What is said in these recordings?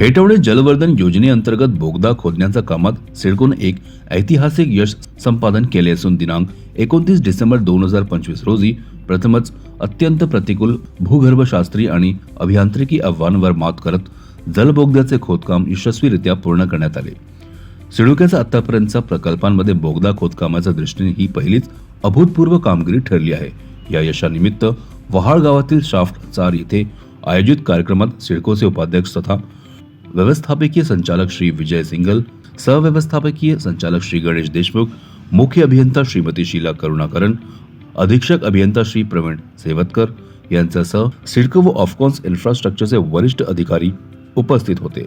हेटवडे जलवर्धन योजनेअंतर्गत बोगदा खोदण्याच्या कामात सिडकोन एक ऐतिहासिक यश संपादन केले असून दिनांक एकोणतीस डिसेंबर दोन हजार पंचवीस रोजी प्रथमच अत्यंत प्रतिकूल भूगर्भशास्त्री आणि अभियांत्रिकी आव्हानावर मात करत जलबोगद्याचे खोदकाम यशस्वीरित्या पूर्ण करण्यात आले. सिडुक्याचा आतापर्यंतच्या प्रकल्पांमध्ये बोगदा खोदकामाच्या दृष्टीने ही पहिलीच अभूतपूर्व कामगिरी ठरली आहे. या यशानिमित्त वहाळ गावातील शाफ्ट चार येथे आयोजित कार्यक्रमात सिडकोचे उपाध्यक्ष तथा व्यवस्थापकीय संचालक श्री विजय सिंगल सहव्यवस्थापकीय संचालक श्री गणेश देशमुख मुख्य अभियंता श्रीमती शीला करुणाकरण अधीक्षक अभियंता श्री प्रवीण सेवतकर यांच्यासह सिडको व ऑफकॉन्स इन्फ्रास्ट्रक्चरचे वरिष्ठ अधिकारी उपस्थित होते.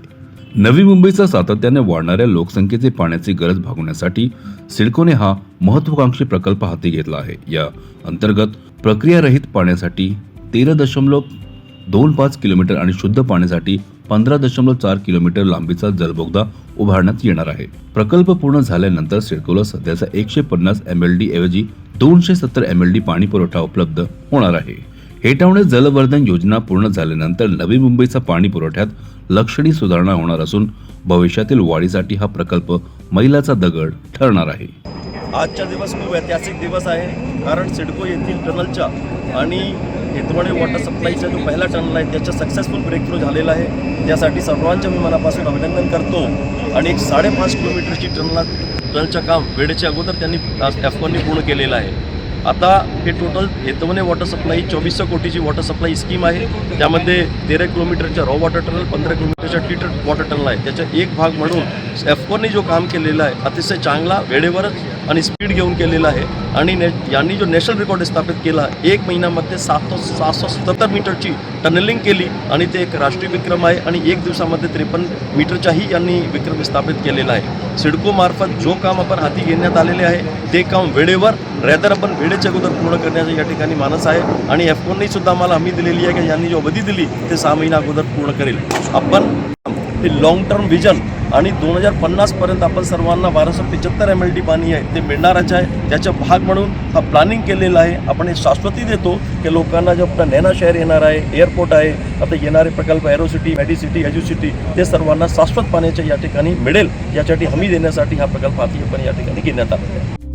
नवी मुंबईचा सातत्याने वाढणाऱ्या लोकसंख्येचे पाण्याची गरज भागवण्यासाठी सिडकोने हा महत्वाकांक्षी प्रकल्प हाती घेतला आहे. या अंतर्गत प्रक्रियारहित पाण्यासाठी तेरा दशमलव दोन पाच किलोमीटर आणि शुद्ध पाण्यासाठी पंधरा दशमलव चार किलोमीटर लांबीचा जलबोगदा उभारण्यात येणार आहे. प्रकल्प पूर्ण झाल्यानंतर सिडकोला सध्याचा एकशे पन्नास एम एल डी ऐवजी दोनशे सत्तर एम एल डी पाणी पुरवठा उपलब्ध होणार आहे. हेटावणे जलवर्धन योजना पूर्ण झाल्यानंतर नवी मुंबईचा पाणी पुरवठ्यात लक्षणीय सुधारणा होणार असून भविष्यातील वाढीसाठी हा प्रकल्प मैलाचा दगड ठरणार आहे. आजचा दिवस खूप ऐतिहासिक दिवस आहे कारण सिडको येथील टनलच्या आणि हेतवणे वॉटर सप्लायचा जो पहिला टनल आहे त्याचा सक्सेसफुल ब्रेक थ्रू झालेला आहे. त्यासाठी सर्वांच्या मी मनापासून अभिनंदन करतो. आणि एक साडेपाच किलोमीटरची टनला टनलचं काम वेळेच्या अगोदर त्यांनी एफकॉननी पूर्ण केलेलं आहे. आता हे टोटल हेतवणे वॉटर सप्लाय चोवीसशे कोटीची वॉटर सप्लाय स्कीम आहे. त्यामध्ये तेरा किलोमीटरच्या रॉ वॉटर टनल पंधरा किलोमीटरच्या ट्रीटेड वॉटर टनल आहे. त्याचा एक भाग म्हणून एफकॉनने जो काम केलेलं आहे अतिशय चांगला वेळेवरच आणि स्पीड घेऊन केलेला आहे. आणि ने यांनी जो नॅशनल रेकॉर्ड स्थापित केला एक महिन्यामध्ये सात सातशे सत्तर मीटरची टनलिंग केली आणि ते एक राष्ट्रीय विक्रम आहे आणि एक दिवसामध्ये त्रेपन्न मीटरचाही यांनी विक्रम स्थापित केलेला आहे. सिडकोमार्फत जो काम आपण हाती घेण्यात आलेले आहे ते काम वेळेवर रॅदर आपण वेळेच्या अगोदर पूर्ण करण्याचा या ठिकाणी मानस आहे. आणि एफकोनने सुद्धा आम्हाला हमी दिलेली आहे की यांनी जो अवधी दिली ते सहा महिन्या अगोदर पूर्ण करेल. आपण हे लाँग टर्म विजन आणि दोन हजार पन्नासपर्यंत आपण सर्वांना बाराशे पंच्याहत्तर एम एल डी पाणी आहे ते मिळणारच आहे. त्याचा भाग म्हणून हा प्लॅनिंग केलेला आहे. आपण हे शाश्वती देतो की लोकांना जे आपलं नैना शहर येणार आहे एअरपोर्ट आहे आता येणारे प्रकल्प एरोसिटी मेडिसिटी एज्युसिटी ते सर्वांना शाश्वत पाण्याच्या या ठिकाणी मिळेल. यासाठी हमी देण्यासाठी हा प्रकल्प हाती आपण या ठिकाणी घेण्यात आला. आहे